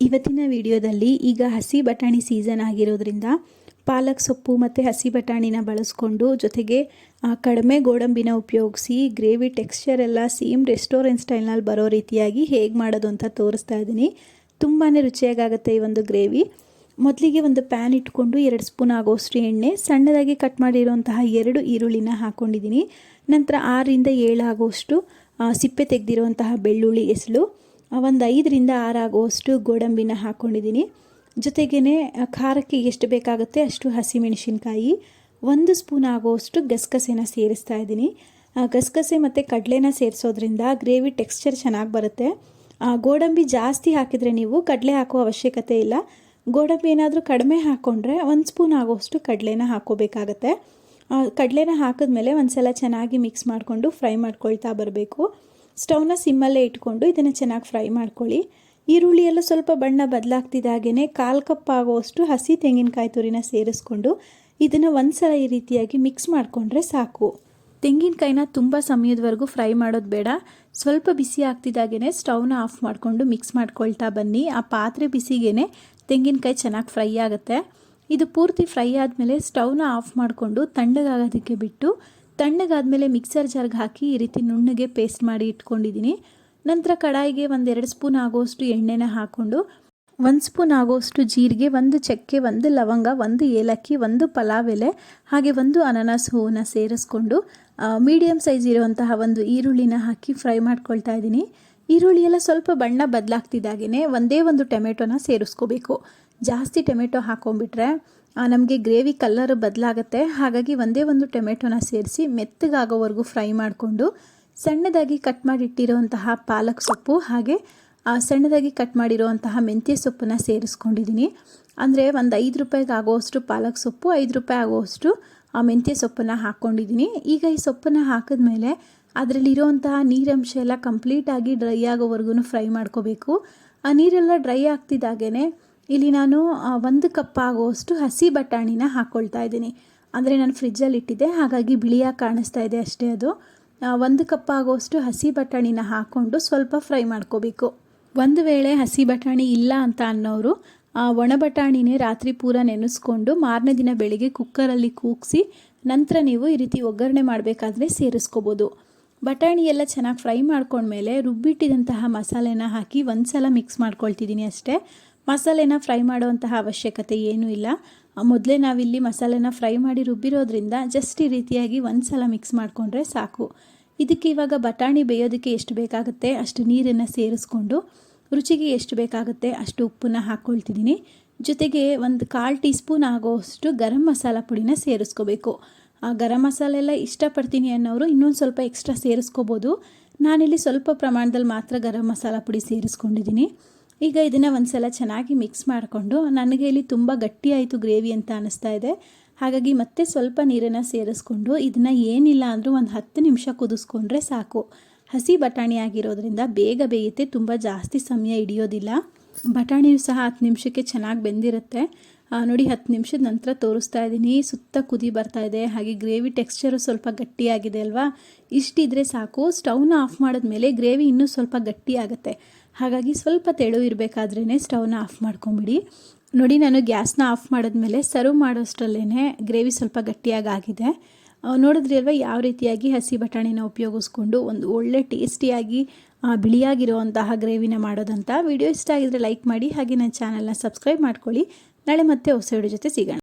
ಇವತ್ತಿನ ವಿಡಿಯೋದಲ್ಲಿ ಈಗ ಹಸಿ ಬಟಾಣಿ ಸೀಸನ್ ಆಗಿರೋದ್ರಿಂದ ಪಾಲಕ್ ಸೊಪ್ಪು ಮತ್ತು ಹಸಿ ಬಟಾಣಿನ ಬಳಸ್ಕೊಂಡು ಜೊತೆಗೆ ಕಡಿಮೆ ಗೋಡಂಬಿನ ಉಪಯೋಗಿಸಿ ಗ್ರೇವಿ ಟೆಕ್ಸ್ಚರ್ ಎಲ್ಲ ಸೇಮ್ ರೆಸ್ಟೋರೆಂಟ್ ಸ್ಟೈಲ್ನಲ್ಲಿ ಬರೋ ರೀತಿಯಾಗಿ ಹೇಗೆ ಮಾಡೋದು ಅಂತ ತೋರಿಸ್ತಾ ಇದ್ದೀನಿ. ತುಂಬಾ ರುಚಿಯಾಗುತ್ತೆ ಈ ಒಂದು ಗ್ರೇವಿ. ಮೊದಲಿಗೆ ಒಂದು ಪ್ಯಾನ್ ಇಟ್ಕೊಂಡು ಎರಡು ಸ್ಪೂನ್ ಆಗೋಷ್ಟು ಎಣ್ಣೆ, ಸಣ್ಣದಾಗಿ ಕಟ್ ಮಾಡಿರುವಂತಹ ಎರಡು ಈರುಳ್ಳಿನ ಹಾಕ್ಕೊಂಡಿದ್ದೀನಿ ನಂತರ ಆರರಿಂದ ಏಳು ಆಗೋಷ್ಟು ಸಿಪ್ಪೆ ತೆಗೆದಿರುವಂತಹ ಬೆಳ್ಳುಳ್ಳಿ ಎಸಳು ಒಂದು ಐದರಿಂದ ಆರಾಗುವಷ್ಟು ಗೋಡಂಬಿನ ಹಾಕ್ಕೊಂಡಿದ್ದೀನಿ ಜೊತೆಗೇ ಖಾರಕ್ಕೆ ಎಷ್ಟು ಬೇಕಾಗುತ್ತೆ ಅಷ್ಟು ಹಸಿಮೆಣಸಿನ್ಕಾಯಿ, ಒಂದು ಸ್ಪೂನ್ ಆಗುವಷ್ಟು ಗಸಗಸೆನ ಸೇರಿಸ್ತಾ ಇದ್ದೀನಿ. ಗಸಗಸೆ ಮತ್ತು ಕಡಲೆನ ಸೇರಿಸೋದ್ರಿಂದ ಗ್ರೇವಿ ಟೆಕ್ಸ್ಚರ್ ಚೆನ್ನಾಗಿ ಬರುತ್ತೆ. ಗೋಡಂಬಿ ಜಾಸ್ತಿ ಹಾಕಿದರೆ ನೀವು ಕಡಲೆ ಹಾಕೋ ಅವಶ್ಯಕತೆ ಇಲ್ಲ. ಗೋಡಂಬಿ ಏನಾದರೂ ಕಡಿಮೆ ಹಾಕ್ಕೊಂಡ್ರೆ ಒಂದು ಸ್ಪೂನ್ ಆಗೋಷ್ಟು ಕಡಲೆನ ಹಾಕೋಬೇಕಾಗತ್ತೆ ಕಡಲೆನ ಹಾಕಿದ್ಮೇಲೆ ಒಂದು ಸಲ ಚೆನ್ನಾಗಿ ಮಿಕ್ಸ್ ಮಾಡಿಕೊಂಡು ಫ್ರೈ ಮಾಡ್ಕೊಳ್ತಾ ಬರಬೇಕು. ಸ್ಟವ್ನ ಸಿಮ್ಮಲ್ಲೇ ಇಟ್ಕೊಂಡು ಇದನ್ನು ಚೆನ್ನಾಗಿ ಫ್ರೈ ಮಾಡ್ಕೊಳ್ಳಿ. ಈರುಳ್ಳಿ ಎಲ್ಲ ಸ್ವಲ್ಪ ಬಣ್ಣ ಬದಲಾಗ್ತಿದ್ದಾಗೇ ಕಾಲು ಕಪ್ ಆಗುವಷ್ಟು ಹಸಿ ತೆಂಗಿನಕಾಯಿ ತುರಿನ ಸೇರಿಸ್ಕೊಂಡು ಇದನ್ನು ಒಂದು ಸಲ ಈ ರೀತಿಯಾಗಿ ಮಿಕ್ಸ್ ಮಾಡಿಕೊಂಡ್ರೆ ಸಾಕು. ತೆಂಗಿನಕಾಯಿನ ತುಂಬ ಸಮಯದವರೆಗೂ ಫ್ರೈ ಮಾಡೋದು ಬೇಡ. ಸ್ವಲ್ಪ ಬಿಸಿ ಆಗ್ತಿದ್ದಾಗೇ ಸ್ಟವ್ನ ಆಫ್ ಮಾಡಿಕೊಂಡು ಮಿಕ್ಸ್ ಮಾಡ್ಕೊಳ್ತಾ ಬನ್ನಿ. ಆ ಪಾತ್ರೆ ಬಿಸಿಗೇ ತೆಂಗಿನಕಾಯಿ ಚೆನ್ನಾಗಿ ಫ್ರೈ ಆಗುತ್ತೆ. ಇದು ಪೂರ್ತಿ ಫ್ರೈ ಆದಮೇಲೆ ಸ್ಟವ್ನ ಆಫ್ ಮಾಡಿಕೊಂಡು ತಣ್ಣಗಾಗೋದಕ್ಕೆ ಬಿಟ್ಟು ತಣ್ಣಗಾದಮೇಲೆ ಮಿಕ್ಸರ್ ಜಾರ್ಗೆ ಹಾಕಿ ಈ ರೀತಿ ನುಣ್ಣಗೆ ಪೇಸ್ಟ್ ಮಾಡಿ ಇಟ್ಕೊಂಡಿದ್ದೀನಿ. ನಂತರ ಕಡಾಯಿಗೆ ಒಂದೆರಡು ಸ್ಪೂನ್ ಆಗೋಷ್ಟು ಎಣ್ಣೆನ ಹಾಕ್ಕೊಂಡು ಒಂದು ಸ್ಪೂನ್ ಆಗೋಷ್ಟು ಜೀರಿಗೆ, ಒಂದು ಚಕ್ಕೆ, ಒಂದು ಲವಂಗ, ಒಂದು ಏಲಕ್ಕಿ, ಒಂದು ಪಲಾವ್ ಎಲೆ, ಹಾಗೆ ಒಂದು ಅನಾನಸ್ ಹೂವನ್ನ ಸೇರಿಸ್ಕೊಂಡು ಮೀಡಿಯಮ್ ಸೈಜ್ ಇರುವಂತಹ ಒಂದು ಈರುಳ್ಳಿನ ಹಾಕಿ ಫ್ರೈ ಮಾಡ್ಕೊಳ್ತಾ ಇದ್ದೀನಿ. ಈರುಳ್ಳಿ ಎಲ್ಲ ಸ್ವಲ್ಪ ಬಣ್ಣ ಬದಲಾಗ್ತಿದ್ದಾಗೇ ಒಂದೇ ಒಂದು ಟೊಮೆಟೊನ ಸೇರಿಸ್ಕೋಬೇಕು. ಜಾಸ್ತಿ ಟೊಮೆಟೊ ಹಾಕೊಂಡ್ಬಿಟ್ರೆ ನಮಗೆ ಗ್ರೇವಿ ಕಲ್ಲರ್ ಬದಲಾಗುತ್ತೆ. ಹಾಗಾಗಿ ಒಂದೇ ಒಂದು ಟೊಮೆಟೊನ ಸೇರಿಸಿ ಮೆತ್ತಗಾಗೋವರೆಗೂ ಫ್ರೈ ಮಾಡಿಕೊಂಡು, ಸಣ್ಣದಾಗಿ ಕಟ್ ಮಾಡಿಟ್ಟಿರುವಂತಹ ಪಾಲಕ್ ಸೊಪ್ಪು ಹಾಗೆ ಸಣ್ಣದಾಗಿ ಕಟ್ ಮಾಡಿರುವಂತಹ ಮೆಂತ್ಯ ಸೊಪ್ಪನ್ನು ಸೇರಿಸ್ಕೊಂಡಿದ್ದೀನಿ. ಅಂದರೆ ಒಂದು ಐದು ರೂಪಾಯಿಗೆ ಆಗೋವಷ್ಟು ಪಾಲಕ್ ಸೊಪ್ಪು, ಐದು ರೂಪಾಯಿ ಆಗೋವಷ್ಟು ಆ ಮೆಂತ್ಯ ಸೊಪ್ಪನ್ನು ಹಾಕ್ಕೊಂಡಿದ್ದೀನಿ ಈಗ ಈ ಸೊಪ್ಪನ್ನು ಹಾಕಿದ್ಮೇಲೆ ಅದರಲ್ಲಿರುವಂತಹ ನೀರಂಶ ಎಲ್ಲ ಕಂಪ್ಲೀಟಾಗಿ ಡ್ರೈ ಆಗೋವರೆಗೂ ಫ್ರೈ ಮಾಡ್ಕೋಬೇಕು. ಆ ನೀರೆಲ್ಲ ಡ್ರೈ ಆಗ್ತಿದ್ದಾಗೇ ಇಲ್ಲಿ ನಾನು ಒಂದು ಕಪ್ ಆಗುವಷ್ಟು ಹಸಿ ಬಟಾಣಿನ ಹಾಕ್ಕೊಳ್ತಾ ಇದ್ದೀನಿ. ಅಂದರೆ ನಾನು ಫ್ರಿಜ್ಜಲ್ಲಿ ಇಟ್ಟಿದ್ದೆ, ಹಾಗಾಗಿ ಬಿಳಿಯಾಗಿ ಕಾಣಿಸ್ತಾ ಇದೆ ಅಷ್ಟೇ ಅದು. ಒಂದು ಕಪ್ ಆಗುವಷ್ಟು ಹಸಿ ಬಟಾಣಿನ ಹಾಕ್ಕೊಂಡು ಸ್ವಲ್ಪ ಫ್ರೈ ಮಾಡ್ಕೋಬೇಕು. ಒಂದು ವೇಳೆ ಹಸಿ ಬಟಾಣಿ ಇಲ್ಲ ಅಂತ ಅನ್ನೋರು ಒಣ ಬಟಾಣಿನೇ ರಾತ್ರಿ ಪೂರ ನೆನೆಸ್ಕೊಂಡು ಮಾರನೇ ದಿನ ಬೆಳಿಗ್ಗೆ ಕುಕ್ಕರಲ್ಲಿ ಕೂಗಿಸಿ, ನಂತರ ನೀವು ಈ ರೀತಿ ಒಗ್ಗರಣೆ ಮಾಡಬೇಕಾದ್ರೆ ಸೇರಿಸ್ಕೋಬೋದು. ಬಟಾಣಿ ಎಲ್ಲ ಚೆನ್ನಾಗಿ ಫ್ರೈ ಮಾಡ್ಕೊಂಡ್ಮೇಲೆ ರುಬ್ಬಿಟ್ಟಿದಂತಹ ಮಸಾಲೆನ ಹಾಕಿ ಒಂದು ಸಲ ಮಿಕ್ಸ್ ಮಾಡ್ಕೊಳ್ತಿದ್ದೀನಿ ಅಷ್ಟೇ. ಮಸಾಲೆನ ಫ್ರೈ ಮಾಡುವಂತಹ ಅವಶ್ಯಕತೆ ಏನೂ ಇಲ್ಲ. ಮೊದಲೇ ನಾವಿಲ್ಲಿ ಮಸಾಲೆನ ಫ್ರೈ ಮಾಡಿ ರುಬ್ಬಿರೋದ್ರಿಂದ ಜಸ್ಟ್ ಈ ರೀತಿಯಾಗಿ ಒಂದು ಸಲ ಮಿಕ್ಸ್ ಮಾಡಿಕೊಂಡ್ರೆ ಸಾಕು. ಇದಕ್ಕೆ ಇವಾಗ ಬಟಾಣಿ ಬೇಯೋದಕ್ಕೆ ಎಷ್ಟು ಬೇಕಾಗುತ್ತೆ? ಅಷ್ಟು ನೀರನ್ನು ಸೇರಿಸ್ಕೊಂಡು ರುಚಿಗೆ ಎಷ್ಟು ಬೇಕಾಗುತ್ತೆ? ಅಷ್ಟು ಉಪ್ಪನ್ನ ಹಾಕ್ಕೊಳ್ತಿದ್ದೀನಿ ಜೊತೆಗೆ ಒಂದು ಕಾಲು ಟೀ ಸ್ಪೂನ್ ಆಗೋಷ್ಟು ಗರಂ ಮಸಾಲ ಪುಡಿನ ಸೇರಿಸ್ಕೋಬೇಕು. ಆ, ಗರಂ ಮಸಾಲೆ ಎಲ್ಲ ಇಷ್ಟಪಡ್ತೀನಿ ಅನ್ನೋರು ಇನ್ನೊಂದು ಸ್ವಲ್ಪ ಎಕ್ಸ್ಟ್ರಾ ಸೇರಿಸ್ಕೋಬೋದು. ನಾನಿಲ್ಲಿ ಸ್ವಲ್ಪ ಪ್ರಮಾಣದಲ್ಲಿ ಮಾತ್ರ ಗರಂ ಮಸಾಲ ಪುಡಿ ಸೇರಿಸ್ಕೊಂಡಿದ್ದೀನಿ. ಈಗ ಇದನ್ನು ಒಂದು ಸಲ ಚೆನ್ನಾಗಿ ಮಿಕ್ಸ್ ಮಾಡಿಕೊಂಡು, ನನಗೆ ಇಲ್ಲಿ ತುಂಬ ಗಟ್ಟಿಯಾಯಿತು ಗ್ರೇವಿ ಅಂತ ಅನ್ನಿಸ್ತಾ ಇದೆ. ಹಾಗಾಗಿ ಮತ್ತೆ ಸ್ವಲ್ಪ ನೀರನ್ನು ಸೇರಿಸ್ಕೊಂಡು, ಇದನ್ನು ಏನಿಲ್ಲ ಅಂದರೂ ಒಂದು ಹತ್ತು ನಿಮಿಷ ಕುದಿಸ್ಕೊಂಡ್ರೆ ಸಾಕು. ಹಸಿ ಬಟಾಣಿ ಆಗಿರೋದ್ರಿಂದ ಬೇಗ ಬೇಯುತ್ತೆ, ತುಂಬ ಜಾಸ್ತಿ ಸಮಯ ಹಿಡಿಯೋದಿಲ್ಲ. ಬಟಾಣಿಯು ಸಹ ಹತ್ತು ನಿಮಿಷಕ್ಕೆ ಚೆನ್ನಾಗಿ ಬೆಂದಿರುತ್ತೆ. ನೋಡಿ ಹತ್ತು ನಿಮಿಷದ ನಂತರ ತೋರಿಸ್ತಾ ಇದ್ದೀನಿ. ಸುತ್ತ ಕುದಿ ಬರ್ತಾ ಇದೆ. ಹಾಗೆ ಗ್ರೇವಿ ಟೆಕ್ಸ್ಚರು ಸ್ವಲ್ಪ ಗಟ್ಟಿಯಾಗಿದೆ ಅಲ್ವಾ? ಇಷ್ಟಿದ್ರೆ ಸಾಕು. ಸ್ಟವ್ನ ಆಫ್ ಮಾಡಿದ್ಮೇಲೆ ಗ್ರೇವಿ ಇನ್ನೂ ಸ್ವಲ್ಪ ಗಟ್ಟಿ ಆಗುತ್ತೆ. ಹಾಗಾಗಿ ಸ್ವಲ್ಪ ತೆಳು ಇರಬೇಕಾದ್ರೇ ಸ್ಟವ್ನ ಆಫ್ ಮಾಡ್ಕೊಂಬಿಡಿ. ನೋಡಿ ನಾನು ಗ್ಯಾಸ್ನ ಆಫ್ ಮಾಡಿದ್ಮೇಲೆ ಸರ್ವ್ ಮಾಡೋಷ್ಟರಲ್ಲೇ ಗ್ರೇವಿ ಸ್ವಲ್ಪ ಗಟ್ಟಿಯಾಗಿ ನೋಡಿದ್ರಿ ಅಲ್ವಾ ಯಾವ ರೀತಿಯಾಗಿ ಹಸಿ ಬಟಾಣಿನ ಉಪಯೋಗಿಸ್ಕೊಂಡು ಒಂದು ಒಳ್ಳೆ ಟೇಸ್ಟಿಯಾಗಿ ಆ, ಬಿಳಿಯಾಗಿರುವಂತಹ ಗ್ರೇವಿನ ಮಾಡೋದಂತ. ವಿಡಿಯೋ ಇಷ್ಟ ಆಗಿದ್ರೆ ಲೈಕ್ ಮಾಡಿ ಹಾಗೆ ನನ್ನ ಚಾನಲ್ನ ಸಬ್ಸ್ಕ್ರೈಬ್ ಮಾಡ್ಕೊಳ್ಳಿ. ನಾಳೆ ಮತ್ತೆ ಹೊಸ ವಿಡಿಯೋ ಜೊತೆ ಸಿಗೋಣ.